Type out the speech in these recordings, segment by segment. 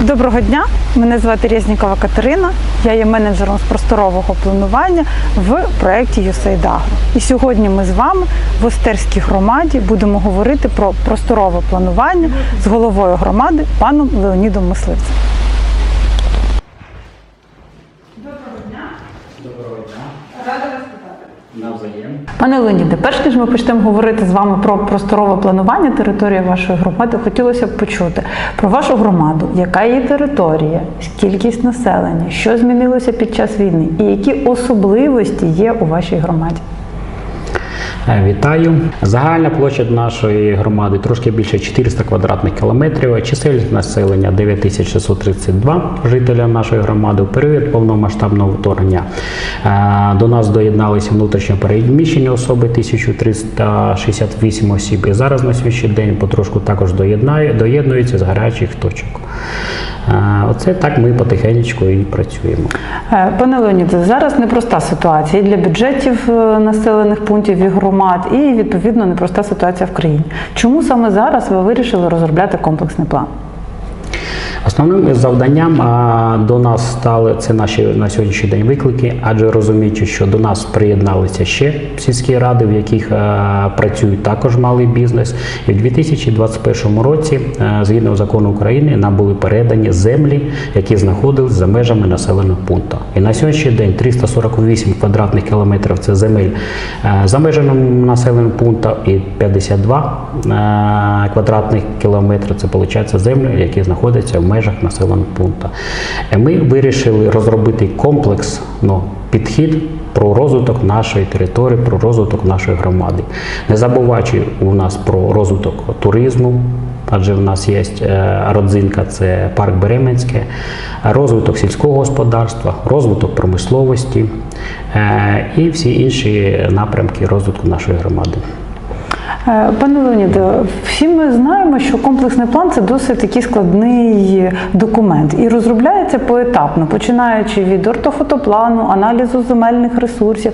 Доброго дня, мене звати Резнікова Катерина. Я є менеджером з просторового планування в проєкті USAID Agro. І сьогодні ми з вами в Остерській громаді будемо говорити про просторове планування з головою громади паном Леонідом Мисливцем. Доброго дня. Навзаєм. Пане Леоніде, перш ніж ми почнемо говорити з вами про просторове планування території вашої громади, хотілося б почути про вашу громаду, яка її територія, кількість населення, що змінилося під час війни, і які особливості є у вашій громаді. Е, Вітаю. Загальна площа нашої громади трошки більше 400 квадратних кілометрів. Чисельність населення 9632 жителя нашої громади. У період повномасштабного вторгнення е, до нас доєдналися внутрішньо переміщені особи 1368 осіб. І зараз на сьогоднішній день потрошку також доєднуються з гарячих точок. Оце так ми потихеньку і працюємо. Е, Пане Леоніде, зараз непроста ситуація і для бюджетів е, населених пунктів і громад, і відповідно непроста ситуація в країні. Чому саме зараз ви вирішили розробляти комплексний план? Основним завданням до нас стали це наші на сьогоднішній день виклики, адже розуміючи, що до нас приєдналися ще сільські ради, в яких працюють також малий бізнес. І в 2021 році, згідно закону України, нам були передані землі, які знаходились за межами населеного пункту. І на сьогоднішній день 348 квадратних кілометрів це земель за межами населеного пункту, і 52 а, квадратних кілометри це виходить землі, які знаходяться в межах населеного пункту. Е, Ми вирішили розробити комплексно підхід про розвиток нашої території, про розвиток нашої громади, не забуваючи у нас про розвиток туризму. Адже в нас є е, родзинка, це парк Беременське, розвиток сільського господарства, розвиток промисловості е, і всі інші напрямки розвитку нашої громади. Е, Пане Леоніде, всі ми знаємо, що комплексний план це досить такий складний документ і розробляється поетапно, починаючи від ортофотоплану, аналізу земельних ресурсів,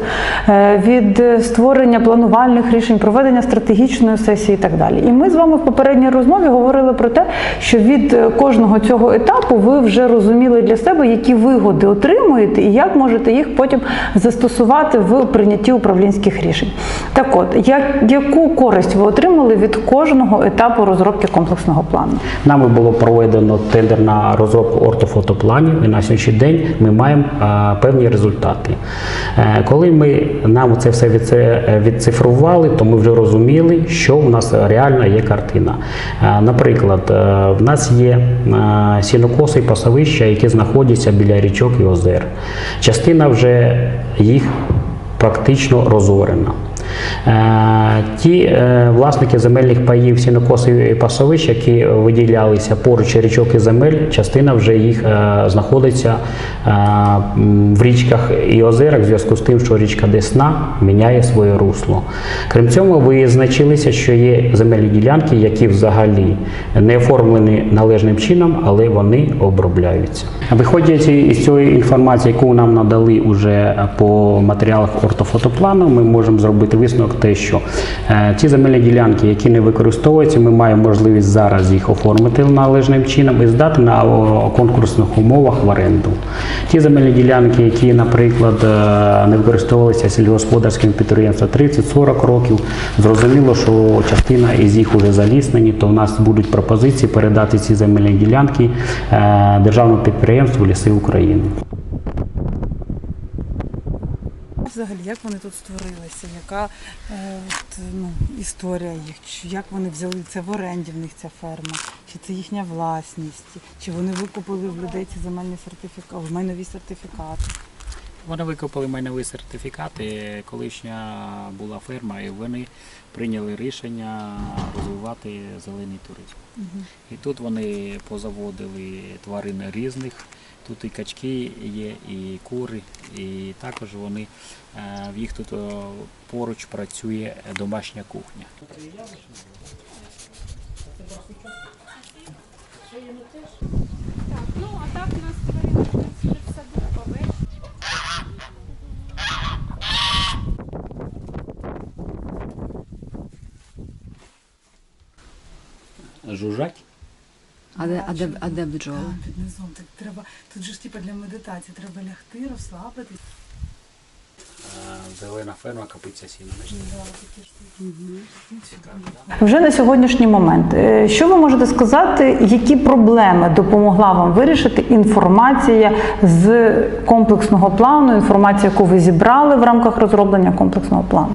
е, від створення планувальних рішень, проведення стратегічної сесії і так далі. І ми з вами в попередній розмові говорили про те, що від кожного цього етапу ви вже розуміли для себе, які вигоди отримуєте і як можете їх потім застосувати в прийнятті управлінських рішень. Так от, як, яку користь ви отримали від кожного етапу розробки комплексного плану? Нами було проведено тендер на розробку ортофотопланів, і на сьогоднішній день ми маємо а, певні результати. Е, коли ми нам це все відцифрували, то ми вже розуміли, що в нас реально є картина. Е, наприклад, е, в нас є е, сінокоси і пасовища, які знаходяться біля річок і озер. Частина вже їх практично розорена. Е, Ті е, власники земельних паїв сінокосів і пасовищ, які виділялися поруч річок і земель, частина вже їх е, знаходиться в річках і озерах в зв'язку з тим, що річка Десна міняє своє русло. Крім цього, визначилися, що є земельні ділянки, які взагалі не оформлені належним чином, але вони обробляються. Виходячи із цієї інформації, яку нам надали уже по матеріалах ортофотоплану, ми можемо зробити висновок те, що е, ті земельні ділянки, які не використовуються, ми маємо можливість зараз їх оформити належним чином і здати на конкурсних умовах в оренду. Ті земельні ділянки, які, наприклад, е, не використовувалися сільськогосподарським підприємством 30-40 років, зрозуміло, що частина із їх вже заліснені, то в нас будуть пропозиції передати ці земельні ділянки е, державному підприємству Ліси України. Взагалі, як вони тут створилися? Яка е, от, ну, історія їх? Чи як вони взяли це в оренді в них ця ферма? Чи це їхня власність? Чи вони викупили в людей ці земельні сертифікати, майнові сертифікати? Вони викупили майнові сертифікати, колишня була ферма, і вони прийняли рішення розвивати зелений туризм. І тут вони позаводили тварин різних. Тут і качки є, і кури, і також вони е, в їх тут е, поруч працює домашня кухня. Так, ну а так у нас Жужжать? А де, а де, а де бджоли? Там, під низом. Так треба, тут же ж типу для медитації, треба лягти, розслабитись. Зелена ферма, капиця сіна. Вже на сьогоднішній момент, е, що ви можете сказати, які проблеми допомогла вам вирішити інформація з комплексного плану, інформація, яку ви зібрали в рамках розроблення комплексного плану?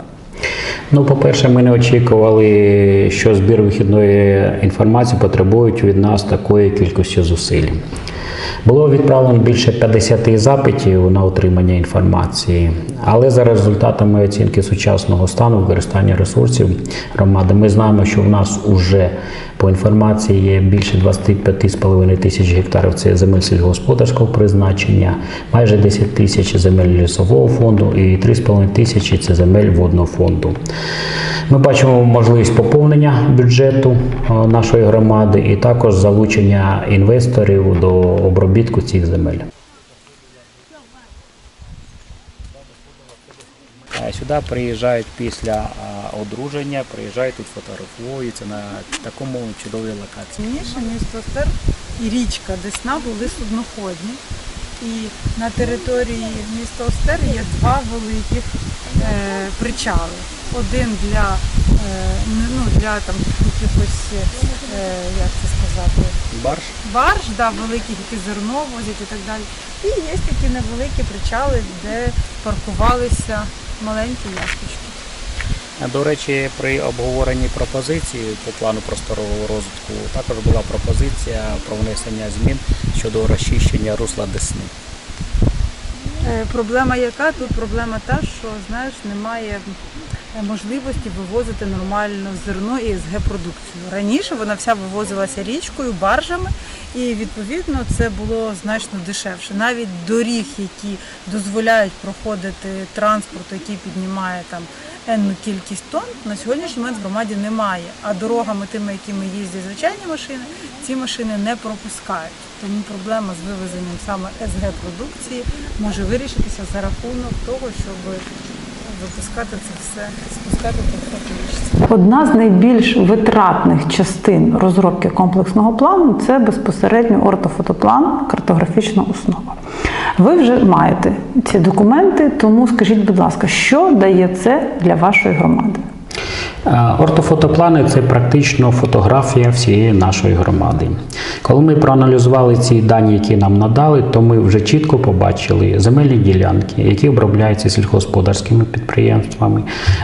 Ну, по-перше, ми не очікували, що збір вихідної інформації потребують від нас такої кількості зусиль. Було відправлено більше 50 запитів на отримання інформації, але за результатами оцінки сучасного стану використання ресурсів громади, ми знаємо, що в нас уже по інформації є більше 25,5 тисяч гектарів це земель сільськогосподарського призначення, майже 10 тисяч земель лісового фонду і 3,5 тисячі це земель водного фонду. Ми бачимо можливість поповнення бюджету е, нашої громади і також залучення інвесторів до обробітку цих земель. Е, Сюди приїжджають після одруження, приїжджають тут фотографуються на такому чудовій локації. Раніше місто Остер і річка Десна були судноходні. І на території міста Остер є два великих е, причали. Один для, е, ну, для там, якихось, е, як це сказати, Барж барж, да, великих, які зерно возять і так далі. І є такі невеликі причали, де паркувалися маленькі яхточки. До речі, при обговоренні пропозиції по плану просторового розвитку також була пропозиція про внесення змін щодо розчищення русла Десни. Е, Проблема яка? Тут проблема та, що знаєш, немає можливості вивозити нормально зерно і СГ продукцію. Раніше вона вся вивозилася річкою, баржами, і відповідно це було значно дешевше. Навіть доріг, які дозволяють проходити транспорт, який піднімає там енну кількість тонн, на сьогоднішній момент в громаді немає. А дорогами, тими, якими їздять звичайні машини, ці машини не пропускають. Тому проблема з вивезенням саме СГ продукції може вирішитися за рахунок того, щоб випускати це все, спускати по. Одна з найбільш витратних частин розробки комплексного плану це безпосередньо ортофотоплан, картографічна основа. Ви вже маєте ці документи, тому скажіть, будь ласка, що дає це для вашої громади? Е, Ортофотоплани це практично фотографія всієї нашої громади. Коли ми проаналізували ці дані, які нам надали, то ми вже чітко побачили земельні ділянки, які обробляються сільськогосподарськими підприємствами,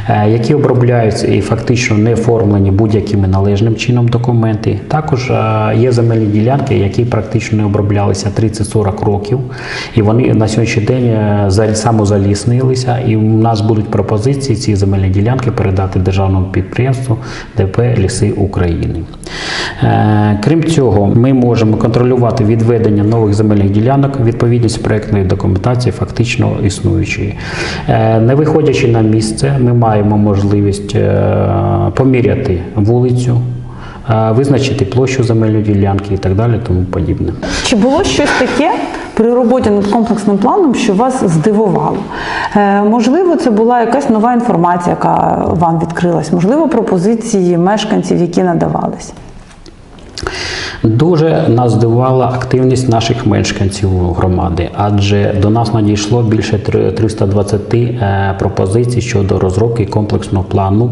е, які обробляються і фактично не оформлені будь-якими належним чином документи. Також е, є земельні ділянки, які практично не оброблялися 30-40 років, і вони на сьогоднішній день самозаліснилися, і у нас будуть пропозиції ці земельні ділянки передати державному підприємству ДП Ліси України. Е, Крім цього, ми можемо контролювати відведення нових земельних ділянок, відповідність проектної документації фактично існуючої. Е, Не виходячи на місце, ми маємо можливість е, поміряти вулицю, визначити площу земельної ділянки і так далі, тому подібне. Чи було щось таке при роботі над комплексним планом, що вас здивувало? Е, можливо, це була якась нова інформація, яка вам відкрилась, можливо, пропозиції мешканців, які надавались. Дуже нас здивувала активність наших мешканців громади, адже до нас надійшло більше три- 320 е, пропозицій щодо розробки комплексного плану.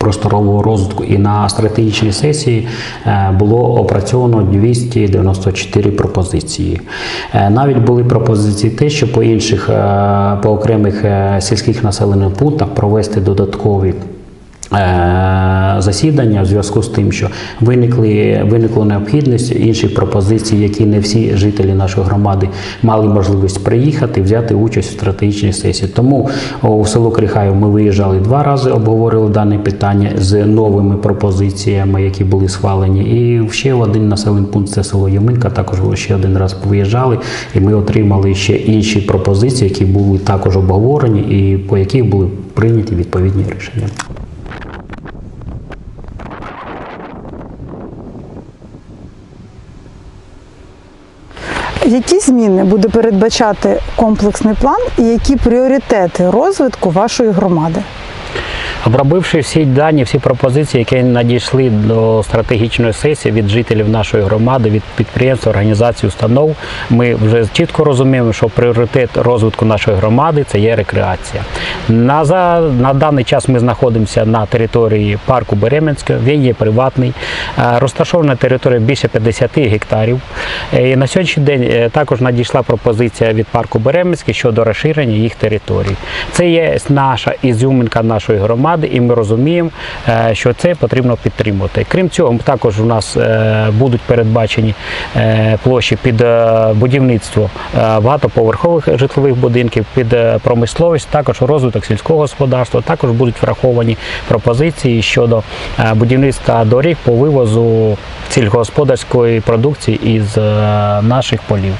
Просторового розвитку і на стратегічній сесії е, було опрацьовано 294 пропозиції. Е, Навіть були пропозиції те, що по інших е, по окремих сільських населених пунктах провести додаткові засідання в зв'язку з тим, що виникли виникла необхідність інших пропозицій, які не всі жителі нашої громади мали можливість приїхати, взяти участь в стратегічній сесії. Тому у село Крихаїв ми виїжджали два рази, обговорили дане питання з новими пропозиціями, які були схвалені. І ще в один населений пункт це село Яминка. Також ще один раз виїжджали, і ми отримали ще інші пропозиції, які були також обговорені, і по яких були прийняті відповідні рішення. Які зміни буде передбачати комплексний план і які пріоритети розвитку вашої громади? Обробивши всі дані, всі пропозиції, які надійшли до стратегічної сесії від жителів нашої громади, від підприємств, організацій, установ, ми вже чітко розуміємо, що пріоритет розвитку нашої громади це є рекреація. На, за, на даний час ми знаходимося на території парку Беременська, він є приватний, Е, розташована територія більше 50 гектарів. Е, І на сьогоднішній день е, також надійшла пропозиція від парку Беременський щодо розширення їх територій. Це є наша ізюминка нашої громади, і ми розуміємо, е, що це потрібно підтримувати. Крім цього, також у нас е, будуть передбачені е, площі під будівництво багатоповерхових житлових будинків, під промисловість, також розвиток сільського господарства. Також будуть враховані пропозиції щодо будівництва доріг по вивозу сільськогосподарської продукції із наших полів.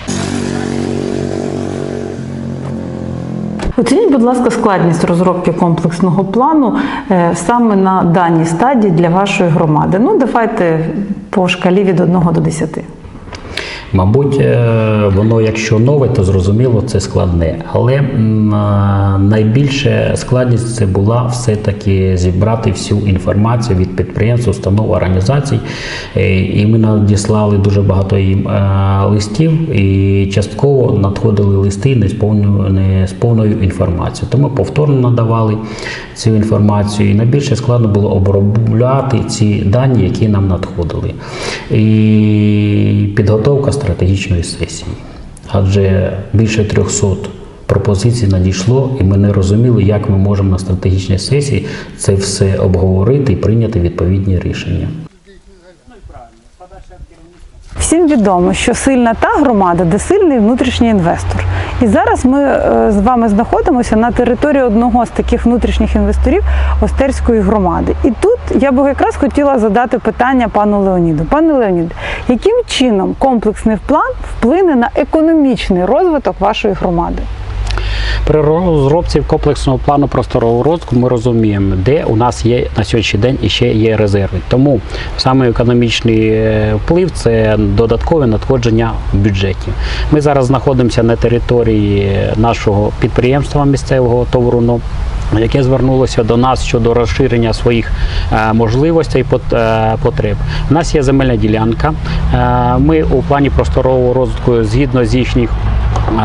Оцініть, будь ласка, складність розробки комплексного плану е, саме на даній стадії для вашої громади. Ну, давайте по шкалі від 1 до 10. Мабуть, е, воно, якщо нове, то зрозуміло, це складне. Але найбільша складність це була все-таки зібрати всю інформацію від підприємств, установ, організацій. Е, І ми надіслали дуже багато їм е, листів, і частково надходили листи не з повною, не з повною інформацією. Тому повторно надавали цю інформацію. І найбільше складно було обробляти ці дані, які нам надходили. І підготовка стратегічної сесії. Адже більше 300 пропозицій надійшло, і ми не розуміли, як ми можемо на стратегічній сесії це все обговорити і прийняти відповідні рішення. Всім відомо, що сильна та громада, де сильний внутрішній інвестор. І зараз ми е, з вами знаходимося на території одного з таких внутрішніх інвесторів Остерської громади. І тут я би якраз хотіла задати питання пану Леоніду. Пане Леоніде, яким чином комплексний план вплине на економічний розвиток вашої громади? При розробці комплексного плану просторового розвитку ми розуміємо, де у нас є на сьогоднішній день і ще є резерви. Тому саме економічний е, вплив це додаткове надходження в бюджеті. Ми зараз знаходимося на території нашого підприємства місцевого товаруно. Яке звернулося до нас щодо розширення своїх е, можливостей і е, потреб. У нас є земельна ділянка. Ми у плані просторового розвитку згідно з їхніх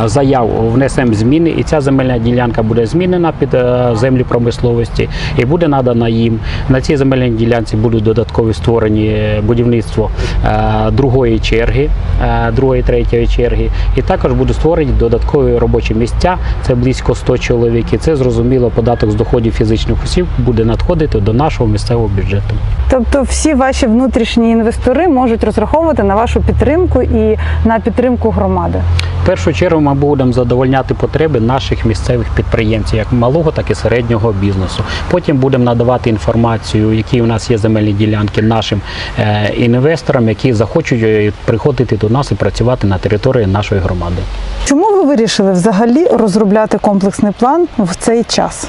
заяв внесемо зміни, і ця земельна ділянка буде змінена під е, землі промисловості і буде надана їм. На цій земельній ділянці будуть додаткові створені е, будівництво е, другої черги, е, другої, третьої черги, і також будуть створені додаткові робочі місця. Це близько 100 чоловік. І це зрозуміло, податок з доходів фізичних осіб буде надходити до нашого місцевого бюджету. Тобто всі ваші внутрішні інвестори можуть розраховувати на вашу підтримку і на підтримку громади. В першу чергу ми будемо задовольняти потреби наших місцевих підприємців, як малого, так і середнього бізнесу. Потім будемо надавати інформацію, які у нас є земельні ділянки нашим е, інвесторам, які захочуть е, приходити до нас і працювати на території нашої громади. Чому ви вирішили взагалі розробляти комплексний план в цей час?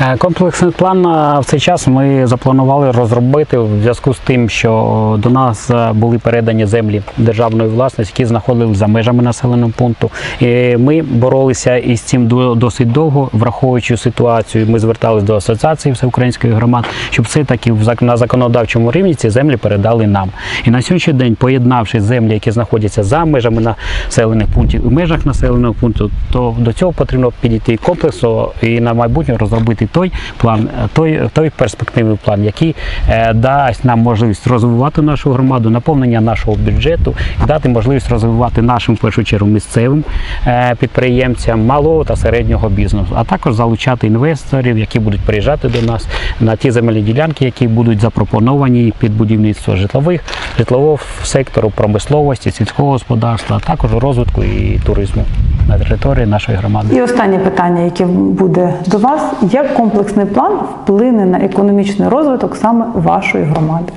Е, Комплексний план е, в цей час ми запланували розробити в зв'язку з тим, що до нас е, були передані землі державної власності, які знаходилися за межами населеного пункту. І ми боролися із цим досить довго, враховуючи ситуацію. Ми зверталися до асоціації всеукраїнських громад, щоб все таки на законодавчому рівні ці землі передали нам. І на сьогоднішній день, поєднавши землі, які знаходяться за межами населених пунктів і в межах населеного пункту, то до цього потрібно підійти комплексно і на майбутнє розробити той план, е, той, той перспективний план, який е, дасть нам можливість розвивати нашу громаду, наповнення нашого бюджету дати можливість розвивати нашим в першу чергу місцевим е, підприємцям малого та середнього бізнесу, а також залучати інвесторів, які будуть приїжджати до нас на ті земельні ділянки, які будуть запропоновані під будівництво житлових, житлового сектору, промисловості, сільського господарства, а також розвитку і туризму на території нашої громади. І останнє питання, яке буде до вас: як комплексний план вплине на економічний розвиток саме вашої громади?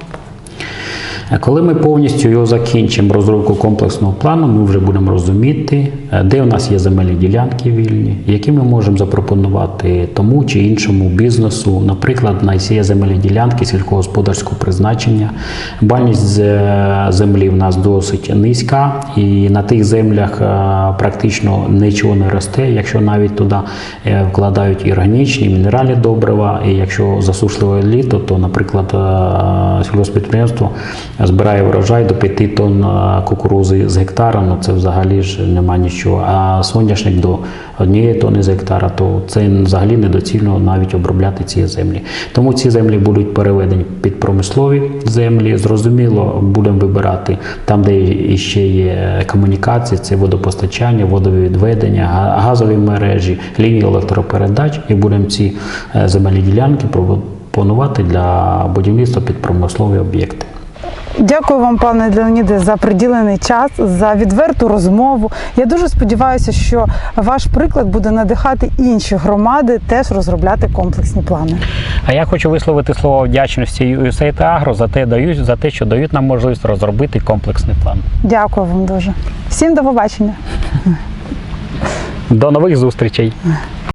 Е, Коли ми повністю його закінчимо, розробку комплексного плану, ми вже будемо розуміти, е, де у нас є земельні ділянки вільні, які ми можемо запропонувати тому чи іншому бізнесу. Наприклад, на є земельні ділянки сільськогосподарського призначення. Бальність землі в нас досить низька, і на тих землях е, практично нічого не росте. Якщо навіть туди е, вкладають органічні, мінеральні добрива, і якщо засушливе літо, то, наприклад, е, сільгоспідприємство збирає врожай до 5 тонн кукурузи з гектара, ну це взагалі ж нема нічого. А соняшник до однієї тонни з гектара, то це взагалі недоцільно навіть обробляти ці землі. Тому ці землі будуть переведені під промислові землі. Зрозуміло, будемо вибирати там, де ще є комунікації, це водопостачання, водовідведення, га- газові мережі, лінії електропередач, і будемо ці е, земельні ділянки пропонувати для будівництва під промислові об'єкти. Дякую вам, пане Леоніде, за приділений час, за відверту розмову. Я дуже сподіваюся, що ваш приклад буде надихати інші громади теж розробляти комплексні плани. А я хочу висловити слово вдячності USAID Agro за те, дають, за те, що дають нам можливість розробити комплексний план. Дякую вам дуже. Всім до побачення. До нових зустрічей!